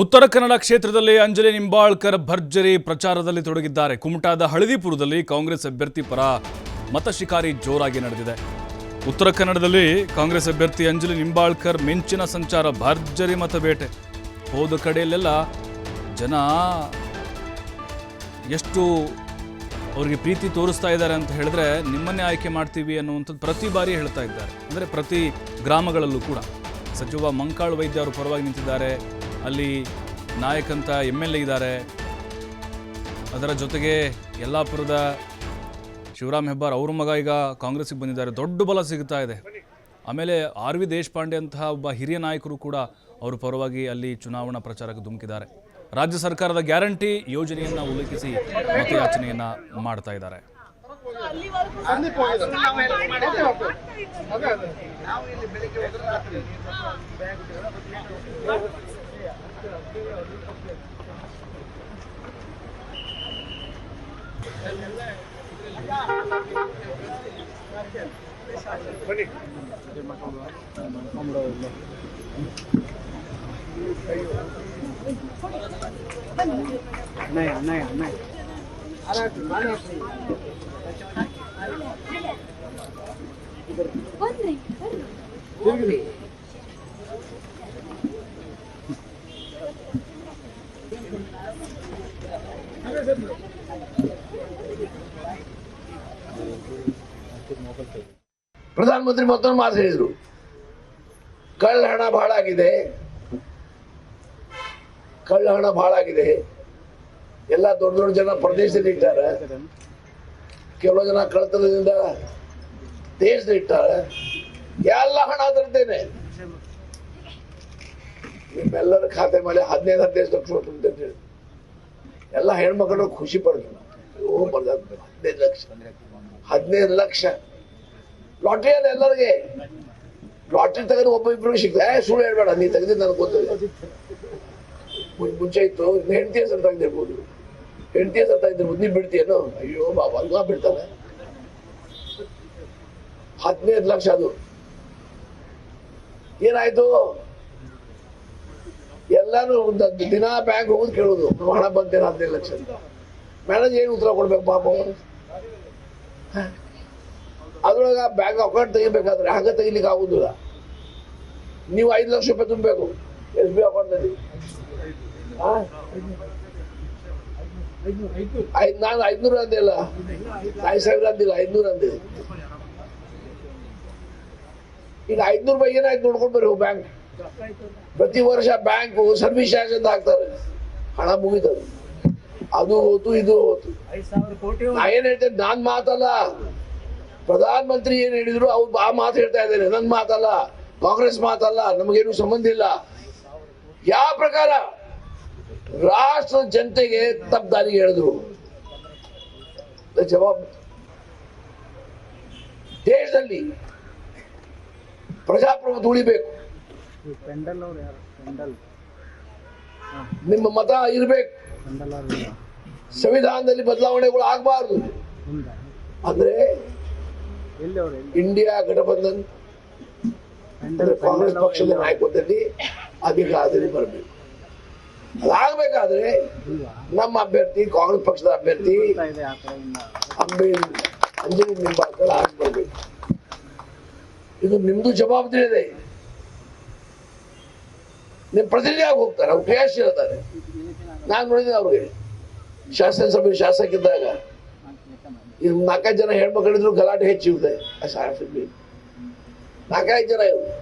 ಉತ್ತರ ಕನ್ನಡ ಕ್ಷೇತ್ರದಲ್ಲಿ ಅಂಜಲಿ ನಿಂಬಾಳ್ಕರ್ ಭರ್ಜರಿ ಪ್ರಚಾರದಲ್ಲಿ ತೊಡಗಿದ್ದಾರೆ. ಕುಮಟಾದ ಹಳದಿಪುರದಲ್ಲಿ ಕಾಂಗ್ರೆಸ್ ಅಭ್ಯರ್ಥಿ ಪರ ಮತ ಶಿಕಾರಿ ಜೋರಾಗಿ ನಡೆದಿದೆ. ಉತ್ತರ ಕನ್ನಡದಲ್ಲಿ ಕಾಂಗ್ರೆಸ್ ಅಭ್ಯರ್ಥಿ ಅಂಜಲಿ ನಿಂಬಾಳ್ಕರ್ ಮಿಂಚಿನ ಸಂಚಾರ ಭರ್ಜರಿ ಮತಬೇಟೆ ಹೋದ ಕಡೆಯಲ್ಲೆಲ್ಲ ಜನ ಎಷ್ಟು ಅವರಿಗೆ ಪ್ರೀತಿ ತೋರಿಸ್ತಾ ಇದ್ದಾರೆ ಅಂತ ಹೇಳಿದ್ರೆ ನಿಮ್ಮನ್ನೇ ಆಯ್ಕೆ ಮಾಡ್ತೀವಿ ಅನ್ನುವಂಥದ್ದು ಪ್ರತಿ ಬಾರಿ ಹೇಳ್ತಾ ಇದ್ದಾರೆ. ಅಂದರೆ ಪ್ರತಿ ಗ್ರಾಮಗಳಲ್ಲೂ ಕೂಡ. ಸಚಿವ ಮಂಕಾಳ್ ವೈದ್ಯ ಅವರು ಪರವಾಗಿ ನಿಂತಿದ್ದಾರೆ. ಅಲ್ಲಿ ನಾಯಕ್ ಅಂತ ಎಂ ಎಲ್ ಎ ಇದ್ದಾರೆ. ಅದರ ಜೊತೆಗೆ ಯಲ್ಲಾಪುರದ ಶಿವರಾಮ್ ಹೆಬ್ಬಾರ್ ಅವ್ರ ಮಗ ಈಗ ಕಾಂಗ್ರೆಸ್ಗೆ ಬಂದಿದ್ದಾರೆ. ದೊಡ್ಡ ಬಲ ಸಿಗ್ತಾ ಇದೆ. ಆಮೇಲೆ ಆರ್ ವಿ ದೇಶಪಾಂಡೆ ಅಂತಹ ಒಬ್ಬ ಹಿರಿಯ ನಾಯಕರು ಕೂಡ ಅವರ ಪರವಾಗಿ ಅಲ್ಲಿ ಚುನಾವಣಾ ಪ್ರಚಾರಕ್ಕೆ ಧುಮುಕಿದ್ದಾರೆ. ರಾಜ್ಯ ಸರ್ಕಾರದ ಗ್ಯಾರಂಟಿ ಯೋಜನೆಯನ್ನು ಉಲ್ಲೇಖಿಸಿ ಮತಯಾಚನೆಯನ್ನು ಮಾಡ್ತಾ ಇದ್ದಾರೆ. này à này à này ada di mana sih Bondri, Bondri. ಪ್ರಧಾನಮಂತ್ರಿ ಮತ್ತೊಂದು ಮಾತು ಹೇಳಿದ್ರು. ಕಳ್ಳ ಹಣ ಬಹಳ ಆಗಿದೆ ಕಳ್ಳ ಹಣ ಬಹಳ ಆಗಿದೆ ಎಲ್ಲ ದೊಡ್ಡ ದೊಡ್ಡ ಜನ ಪ್ರದೇಶದಲ್ಲಿ ಇಟ್ಟಾರೆ ಕೆಲವು ಜನ ಕಳ್ಳತನದಿಂದ ದೇಶದಲ್ಲಿ ಇಟ್ಟಾರೆ ಎಲ್ಲ ಹಣ ತರ್ತೇನೆ ನಿಮ್ಮೆಲ್ಲರ ಖಾತೆ ಮೇಲೆ ಹದಿನೈದು ಹದಿನೈದು ಲಕ್ಷ ಅಂತ ಹೇಳಿ. ಎಲ್ಲ ಹೆಣ್ಮಕ್ಳು ಖುಷಿ ಪಡ್ತಾರೆ. ಓ ಹದಿನೈದು ಲಕ್ಷ. ಹದಿನೈದು ಲಕ್ಷ. ಲಾಟ್ರಿ ಅದ ಎಲ್ಲರಿಗೆ. ಲಾಟ್ರಿ ತೆಗೆದು ಒಬ್ಬ ಇಬ್ರು ಸಿಗ್ತದೆ ಸುಳ್ಳು ಹೇಳ್ಬೇಡ, ನೀ ತೆಗೆದಿದ್ದು ನನಗೆ ಗೊತ್ತಿಲ್ಲ ಮುಂಚೆ ಇತ್ತು ಹೆಂಡತಿ ಹೆಸರು ತೆಗೆದಿರ್ಬೋದು. ಹೆಂಡತಿ ಹೆಸರು ತೆಗೆದಿರ್ಬೋದು. ನೀ ಬಿಡ್ತೀಯೇನು? ಅಯ್ಯೋ, ಬಾಬಾ ಅಲ್ಲ ಬಿಡ್ತಾನೆ? ಹದಿನೈದು ಲಕ್ಷ ಅದು. ಏನಾಯ್ತು? ಎಲ್ಲಾರು ಒಂದು ದಿನ ಬ್ಯಾಂಕ್ ಹೋಗೋದು ಕೇಳೋದು. ಹಣ ಬಂತೇನು ಹದಿನೈದು ಲಕ್ಷ ಮ್ಯಾನೇಜ್ ಏನು ಉತ್ತರ ಕೊಡ್ಬೇಕು ಪಾಪ ಅವರು? ಅದ್ರೊಳಗ ಬ್ಯಾಂಕ್ ಅಕೌಂಟ್ ತೆಗಿಬೇಕಾದ್ರೆ ಹಂಗ ತೆಗಿಲಿಕ್ಕೆ ಆಗುದಿಲ್ಲ. ನೀವು ಐದು ಲಕ್ಷ ರೂಪಾಯಿ ತುಂಬಬೇಕು ಎಸ್ ಬಿ ಅಕೌಂಟ್ನಲ್ಲಿ ಐದು ನಾನು ಐದ್ನೂರು ಅಂದಿಲ್ಲ. ಐದು ಸಾವಿರ ಅಂದಿಲ್ಲ, ಐದ್ನೂರು ಅಂದೆ ಈಗ ಐದ್ನೂರು ರೂಪಾಯಿ ಏನಾಯ್ತು ನೋಡ್ಕೊಂಡು ಬರ್ರಿ ಬ್ಯಾಂಕ್. ಪ್ರತಿ ವರ್ಷ ಬ್ಯಾಂಕ್ ಸರ್ವಿಸ್ ಚಾರ್ಜ್ ಅಂತ ಹಾಕ್ತಾರೆ ಹಣ ಮುಗಿತದೆ. ಅದು ಹೋತು ಇದು ಹೋತು. ನಾ ಏನ್ ಹೇಳ್ತೇನೆ ನಾನ್ ಮಾತಲ್ಲ. ಪ್ರಧಾನ ಮಂತ್ರಿ ಏನ್ ಹೇಳಿದ್ರು ಅವ್ರು ಆ ಮಾತು ಹೇಳ್ತಾ ಇದ್ದಾರೆ. ನನ್ ಮಾತಲ್ಲ ಕಾಂಗ್ರೆಸ್ ಮಾತಲ್ಲ ನಮಗೇನು ಸಂಬಂಧ ಇಲ್ಲ. ಯಾವ ಪ್ರಕಾರ ರಾಷ್ಟ್ರ ಜನತೆಗೆ ತಪ್ಪು ದಾರಿಗೆ ಹೇಳಿದ್ರು? ಜವಾಬ್. ದೇಶದಲ್ಲಿ ಪ್ರಜಾಪ್ರಭುತ್ವ ಉಳಿಬೇಕು. ಪೆಂಡಲ್ ಅವ್ರು ಯಾರು? ಪೆಂಡಲ್. ನಿಮ್ಮ ಮತ ಇರ್ಬೇಕು. ಪೆಂಡಲ್ ಅವ್ರು ಸಂವಿಧಾನದಲ್ಲಿ ಬದಲಾವಣೆಗಳು ಆಗಬಾರ್ದು. ಅಂದ್ರೆ ಎಲ್ಲಿ ಅವ್ರು ಎಲ್ಲಿ? ಇಂಡಿಯಾ ಗಠಬಂಧನ್ ಅಂದ್ರೆ ಕಾಂಗ್ರೆಸ್ ಪಕ್ಷದ ನಾಯಕತ್ವದಲ್ಲಿ ಅಧಿಕಾರದಲ್ಲಿ ಬರಬೇಕು. ಅದಾಗಬೇಕಾದ್ರೆ ನಮ್ಮ ಅಭ್ಯರ್ಥಿ ಕಾಂಗ್ರೆಸ್ ಪಕ್ಷದ ಅಭ್ಯರ್ಥಿ ಅಂಬೆ ಅಂಜಲಿ ನಿಂಬಾಳ್ಕರ್ ಆಗಿ ಬರಬೇಕು ಇದು ನಿಮ್ದು ಜವಾಬ್ದಾರಿ ಇದೆ. ನಿಮ್ ಪ್ರತಿನಿಧಿಯಾಗಿ ಹೋಗ್ತಾರೆ ಅವ್ರು ಇದ್ದಾರೆ. ನಾನು ನೋಡಿದೆ ಅವ್ರಿಗೆ. ಶಾಸನಸಭೆ ಶಾಸಕಿದ್ದಾಗ ಇದು ನಾಲ್ಕೈದು ಜನ ಹೆಣ್ಮಕ್ಳಿದ್ರು ಗಲಾಟೆ ಹೆಚ್ಚಿದೆ ನಾಲ್ಕೈದು ಜನ ಇವರು.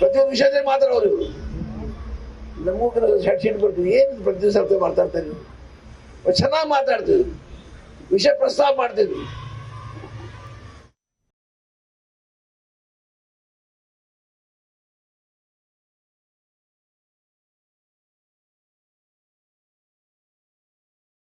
ಪ್ರತಿಯೊಂದು ವಿಷಯದಲ್ಲಿ ಮಾತಾಡೋರು ಇವರು. ನಮಗೂ ಶರ್ಟ್ ಶೀಟ್ ಬರ್ತೀವಿ ಏನು ಪ್ರತಿ ದಿವಸ ಮಾತಾಡ್ತಾರೆ ಇರ್ತಾರೆ ಚೆನ್ನಾಗಿ ಮಾತಾಡ್ತಿದ್ರು. ವಿಷಯ ಪ್ರಸ್ತಾವ ಮಾಡ್ತಿದ್ವಿ